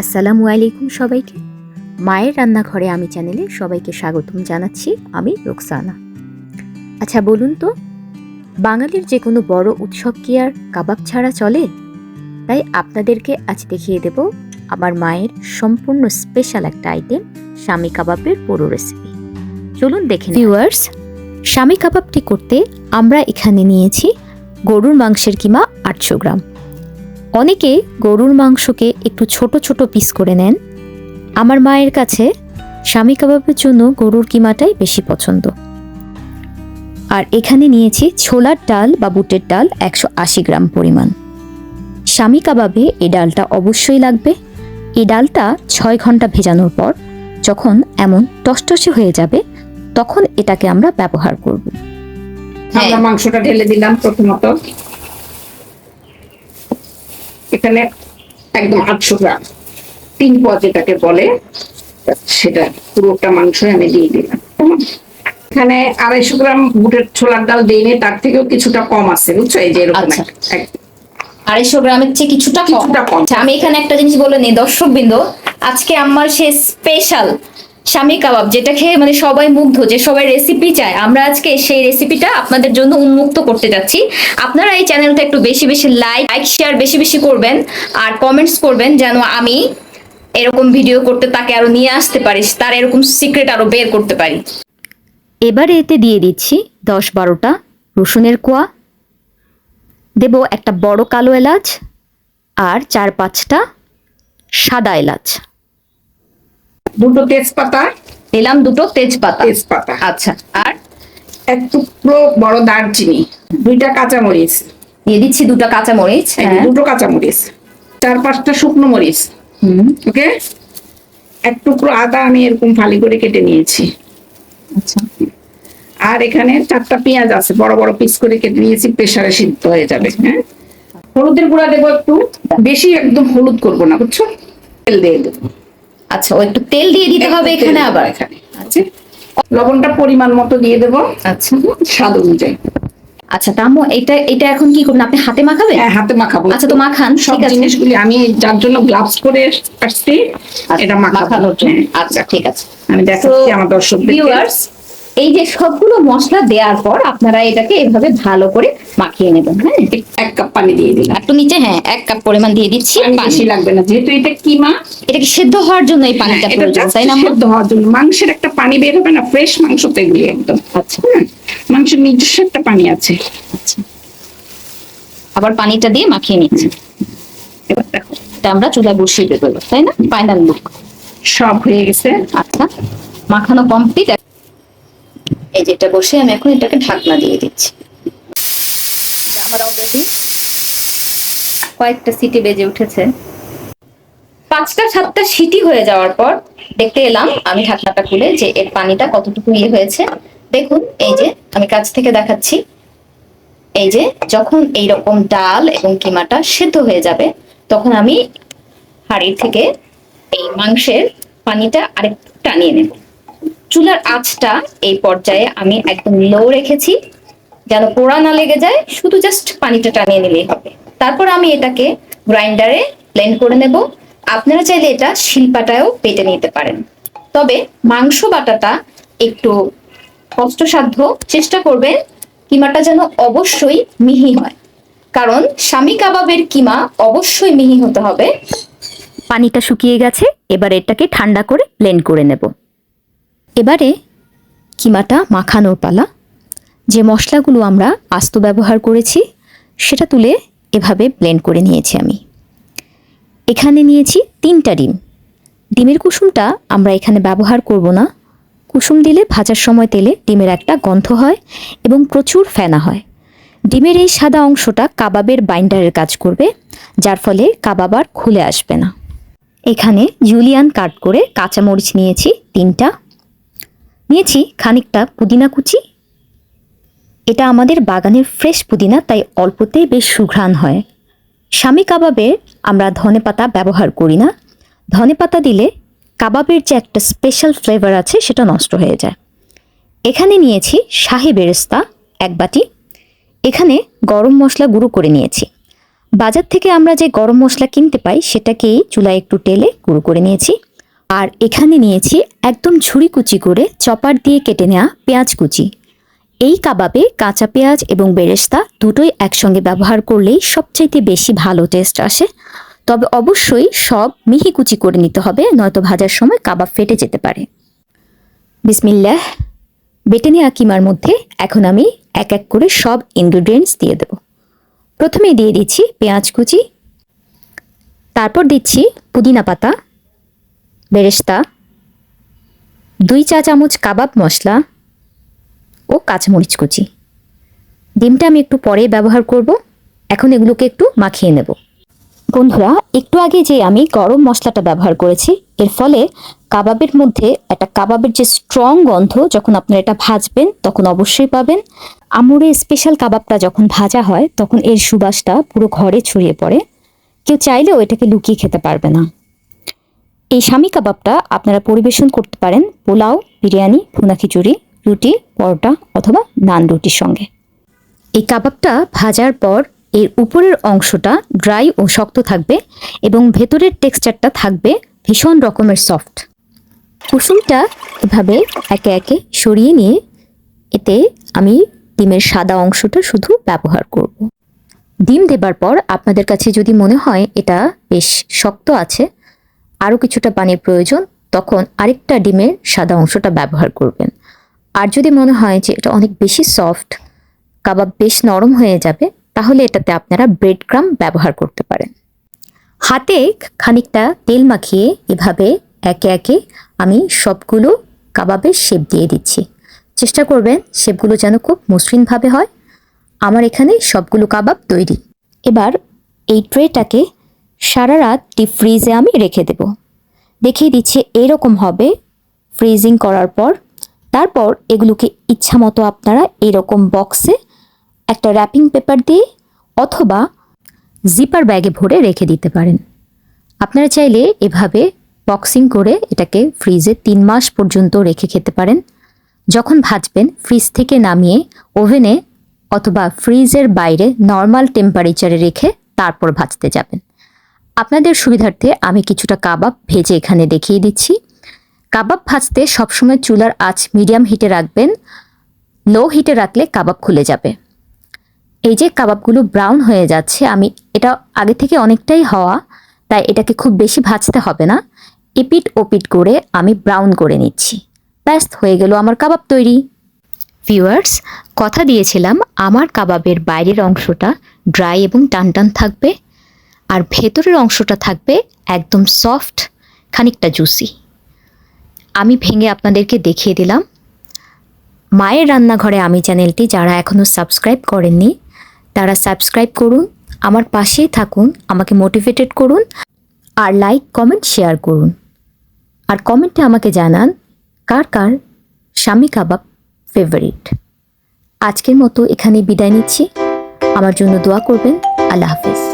আসসালামু আলাইকুম সবাইকে। মায়ের রান্নাঘরে আমি চ্যানেলে সবাইকে স্বাগতম জানাচ্ছি, আমি রোকসানা। আচ্ছা বলুন তো, বাঙালির যে কোনো বড় উৎসব কি আর কাবাব ছাড়া চলে? তাই আপনাদেরকে আজ দেখিয়ে দেব আমার মায়ের সম্পূর্ণ স্পেশাল একটা আইটেম স্বামী কাবাবের পুরো রেসিপি চলুন দেখে ভিউয়ার্স স্বামী কাবাবটি করতে আমরা এখানে নিয়েছি গরুর মাংসের কিমা আটশো গ্রাম। অনেকে গরুর মাংসকে একটু ছোট ছোট পিস করে নেন। আমার মায়ের কাছে স্বামী কাবাবের জন্য গরুর কিমাটাই বেশি পছন্দ। আর এখানে নিয়েছি ছোলার ডাল বা বুটের ডাল একশো আশি গ্রাম পরিমাণ। স্বামী কাবাবে এই ডালটা অবশ্যই লাগবে। এই ডালটা ছয় ঘণ্টা ভেজানোর পর যখন এমন টসটসে হয়ে যাবে, তখন এটাকে আমরা ব্যবহার করব। আমরা মাংসটা ঢেলে দিলাম প্রথমত। এখানে একদম আটশো গ্রাম তিন পদ যেটাকে বলে সেটা পুরোটা মাংস আমি দিয়ে দিলাম? এখানে আড়াইশো গ্রাম বুটের ছোলার ডাল দিইনি তার থেকেও কিছুটা কম আছে বুঝছ এই যে এরকম আচ্ছা। আড়াইশো গ্রামের চেয়ে কিছুটা কম কিছুটা কম। আচ্ছা, আমি এখানে একটা জিনিস বলে নিই দর্শক বিন্দু আজকে আমার সে স্পেশাল স্বামী কাবাব, যেটা খেয়ে মানে সবাই মুগ্ধ, যে সবাই রেসিপি চায়। আমরা আজকে সেই রেসিপিটা আপনাদের জন্য উন্মুক্ত করতে যাচ্ছি। আপনারা এই চ্যানেলটা একটু বেশি বেশি লাইক লাইক শেয়ার বেশি বেশি করবেন আর কমেন্টস করবেন যেন আমি এরকম ভিডিও করতে তাকে আরও নিয়ে আসতে পারি, তার এরকম সিক্রেট আরও বের করতে পারি। এবারে এতে দিয়ে দিচ্ছি দশ বারোটা রসুনের কোয়া। দেব একটা বড় কালো এলাচ আর চার পাঁচটা সাদা এলাচ। দুটো তেজপাতা। নিলাম দুটো তেজপাতা। তেজপাতা। আচ্ছা আর? এক টুকরো বড় দারচিনি দুইটা কাঁচামরিচ। দিয়ে দিচ্ছি দুটো কাঁচা মরিচ এই যে দুটো কাঁচামরিচ চার পাঁচটা শুকনো মরিচ। হুম। ওকে? এক টুকরো আদা আমি এরকম ফালি করে কেটে নিয়েছি। আচ্ছা। আর এখানে চারটা পেঁয়াজ আছে বড় বড় পিস করে কেটে নিয়েছি প্রেসারে সিদ্ধ হয়ে যাবে হ্যাঁ? হলুদের গুঁড়া দেবো একটু। বেশি একদম হলুদ করব না বুঝছ? তেল দিয়ে দেবো। আচ্ছা ওই একটু তেল দিয়ে দিতে হবে এখানে আবার। এখানে। আচ্ছা। লবণটা পরিমাণ মতো দিয়ে দেবো। আচ্ছা। স্বাদ অনুযায়ী। আচ্ছা তাম্মু এটা এটা এখন কি করবেন? আপনি হাতে মাখাবেন? হ্যাঁ হাতে মাখাবো। আচ্ছা তো মাখান সব জিনিসগুলি আমি যার জন্য গ্লাভস পরে আসছি এটা মাখাবো। মাখানোর জন্য। হ্যাঁ, আচ্ছা ঠিক আছে। আমি দেখাচ্ছি আমার দর্শক ভিউয়ার্স এই যে সবগুলো মশলা দেওয়ার পর আপনারা এটাকে এভাবে ভালো করে মাখিয়ে নেবেন হ্যাঁ? এক কাপ পানি দিয়ে দিলাম। একটু নিচে হ্যাঁ এক কাপ পরিমাণ দিয়ে দিচ্ছি। বেশি লাগবে না যেহেতু এটা কিমা। এটা কি সেদ্ধ হওয়ার জন্য এই পানিটা হ্যাঁ, প্রয়োজন তাই না? সেদ্ধ হওয়ার জন্য। মাংসের একটা পানি বের হবে না ফ্রেশ মাংস তো এগুলি একদম। আচ্ছা। হ্যাঁ, মাংসের নিজস্ব একটা পানি আছে। আচ্ছা। আবার পানিটা দিয়ে মাখিয়ে নিচ্ছি। এবার দেখো। এটা আমরা চুলা বসিয়ে দেবো তাই না? ফাইনাল লুক সব হয়ে গেছে। আচ্ছা। মাখানো কমপ্লিট এই যেটা বসে আমি এখন এটাকে ঢাকনা দিয়ে দিচ্ছি। আমার অলরেডি কয়েকটা সিটি বেজে উঠেছে। পাঁচটা, সাতটা সিটি হয়ে যাওয়ার পর দেখতে এলাম আমি ঢাকনাটা খুলে যে এর পানিটা কতটুকু ইয়ে হয়েছে। দেখুন, এই যে আমি কাছ থেকে দেখাচ্ছি। এই যে যখন এই রকম ডাল এবং কিমাটা সেদ্ধ হয়ে যাবে, তখন আমি হাঁড়ির থেকে এই মাংসের পানিটা আরেকটু টানিয়ে নেব। চুলার আঁচটা এই পর্যায়ে আমি একদম লো রেখেছি, যেন পোড়া না লেগে যায়, শুধু জাস্ট পানিটা টানিয়ে নিলেই হবে। তারপর আমি এটাকে গ্রাইন্ডারে ব্লেন্ড করে নেব। আপনারা চাইলে এটা শিলপাটায়ও বেটে নিতে পারেন। তবে মাংস বাটাটা একটু কষ্টসাধ্য। চেষ্টা করবেন কিমাটা যেন অবশ্যই মিহি হয়। কারণ স্বামী কাবাবের কিমা অবশ্যই মিহি হতে হবে। পানিটা শুকিয়ে গেছে, এবার এটাকে ঠান্ডা করে ব্লেন্ড করে নেব। এবারে কিমাটা মাখানোর পালা। যে মশলাগুলো আমরা আস্ত ব্যবহার করেছি, সেটা তুলে এভাবে ব্লেন্ড করে নিয়েছি আমি। এখানে নিয়েছি তিনটা ডিম। ডিমের কুসুমটা আমরা এখানে ব্যবহার করব না। কুসুম দিলে ভাজার সময় তেলে ডিমের একটা গন্ধ হয় এবং প্রচুর ফেনা হয়। ডিমের এই সাদা অংশটা কাবাবের বাইন্ডারের কাজ করবে, যার ফলে কাবাব আর খুলে আসবে না। এখানে জুলিয়ান কাট করে কাঁচামরিচ নিয়েছি তিনটা। নিয়েছি খানিকটা পুদিনা কুচি। এটা আমাদের বাগানের ফ্রেশ পুদিনা, তাই অল্পতেই বেশ সুঘ্রাণ হয়। স্বামী কাবাবে আমরা ধনেপাতা ব্যবহার করি না। ধনেপাতা দিলে কাবাবের যে একটা স্পেশাল ফ্লেভার আছে, সেটা নষ্ট হয়ে যায়। এখানে নিয়েছি শাহি বেরেস্তা এক বাটি। এখানে গরম মশলা গুঁড়ো করে নিয়েছি। বাজার থেকে আমরা যে গরম মশলা কিনতে পাই, সেটাকেই চুলায় একটু টেলে গুঁড়ো করে নিয়েছি। আর এখানে নিয়েছি একদম ছুরি কুচি করে চপার দিয়ে কেটে নেওয়া পেঁয়াজ কুচি। এই কাবাবে কাঁচা পেঁয়াজ এবং বেরেস্তা দুটোই একসঙ্গে ব্যবহার করলেই সবচাইতে বেশি ভালো টেস্ট আসে। তবে অবশ্যই সব মিহি কুচি করে নিতে হবে, নয়তো ভাজার সময় কাবাব ফেটে যেতে পারে। বিসমিল্লাহ। বেটে নেওয়া কিমার মধ্যে এখন আমি এক এক করে সব ইনগ্রিডিয়েন্টস দিয়ে দেব। প্রথমে দিয়ে দিচ্ছি পেঁয়াজ কুচি। তারপর দিচ্ছি পুদিনা পাতা। বেরেস্তা, দুই চা চামচ কাবাব মশলা ও কাঁচামরিচ কুচি। ডিমটা আমি একটু পরে ব্যবহার করব। এখন এগুলোকে একটু মাখিয়ে নেব। বন্ধুরা, একটু আগে যে আমি গরম মশলাটা ব্যবহার করেছি, এর ফলে কাবাবের মধ্যে একটা কাবাবের যে স্ট্রং গন্ধ যখন আপনারা এটা ভাজবেন, তখন অবশ্যই পাবেন। আমুরে স্পেশাল কাবাবটা যখন ভাজা হয়, তখন এর সুবাসটা পুরো ঘরে ছড়িয়ে পড়ে। কেউ চাইলেও এটাকে লুকিয়ে খেতে পারবে না। এই স্বামী কাবাবটা আপনারা পরিবেশন করতে পারেন পোলাও, বিরিয়ানি, ভুনা খিচুড়ি, রুটি, পরোটা অথবা নান রুটির সঙ্গে। এই কাবাবটা ভাজার পর এর উপরের অংশটা ড্রাই ও শক্ত থাকবে এবং ভেতরের টেক্সচারটা থাকবে ভীষণ রকমের সফট। কুসুমটা এভাবে একে একে সরিয়ে নিয়ে এতে আমি ডিমের সাদা অংশটা শুধু ব্যবহার করব। ডিম দেবার পর আপনাদের কাছে যদি মনে হয় এটা বেশ শক্ত আছে আরও কিছুটা পানির প্রয়োজন, তখন আরেকটা ডিমের সাদা অংশটা ব্যবহার করবেন। আর যদি মনে হয় যে এটা অনেক বেশি সফট, কাবাব বেশ নরম হয়ে যাবে, তাহলে এটাতে আপনারা ব্রেড ক্রাম ব্যবহার করতে পারেন। হাতে খানিকটা তেল মাখিয়ে এভাবে একে একে আমি সবগুলো কাবাবের শেপ দিয়ে দিচ্ছি। চেষ্টা করবেন শেপগুলো যেন খুব মসৃণভাবে হয়। আমার এখানে সবগুলো কাবাব তৈরি। এবার এই ট্রেটাকে সারা রাত ডিপ ফ্রিজে আমি রেখে দেব। দেখিয়ে দিচ্ছি এরকম হবে। ফ্রিজিং করার পর, তারপর এগুলোকে ইচ্ছা মতো আপনারা এরকম বক্সে একটা র্যাপিং পেপার দিয়ে অথবা জিপার ব্যাগে ভরে রেখে দিতে পারেন। আপনারা চাইলে এভাবে বক্সিং করে এটাকে ফ্রিজে তিন মাস পর্যন্ত রেখে খেতে পারেন। যখন ভাজবেন, ফ্রিজ থেকে নামিয়ে ওভেনে অথবা ফ্রিজের বাইরে নর্মাল টেম্পারেচারে রেখে তারপর ভাজতে যাবেন। আপনাদের সুবিধার্থে আমি কিছুটা কাবাব ভেজে এখানে দেখিয়ে দিচ্ছি। কাবাব ভাজতে সবসময় চুলার আঁচ মিডিয়াম হিটে রাখবেন। লো হিটে রাখলে কাবাব খুলে যাবে। এই যে কাবাবগুলো ব্রাউন হয়ে যাচ্ছে, আমি এটা আগে থেকে অনেকটাই হওয়া, তাই এটাকে খুব বেশি ভাজতে হবে না। এপিট ওপিট করে আমি ব্রাউন করে নিচ্ছি। ব্যাস, হয়ে গেল আমার কাবাব তৈরি। ভিউয়ার্স, কথা দিয়েছিলাম, আমার কাবাবের বাইরের অংশটা ড্রাই এবং টান টান থাকবে। আর ভেতরের অংশটা থাকবে একদম সফট, খানিকটা জুসি আমি ভেঙে আপনাদেরকে দেখিয়ে দিলাম। মায়ের রান্নাঘরে আমি চ্যানেলটি যারা এখনও সাবস্ক্রাইব করেননি, তারা সাবস্ক্রাইব করুন, আমার পাশেই থাকুন, আমাকে মোটিভেটেড করুন আর লাইক কমেন্ট শেয়ার করুন। আর কমেন্টে আমাকে জানান, কার কার স্বামী কাবাব ফেভারিট আজকের মতো এখানে বিদায় নিচ্ছি। আমার জন্য দোয়া করবেন। আল্লাহ হাফিজ।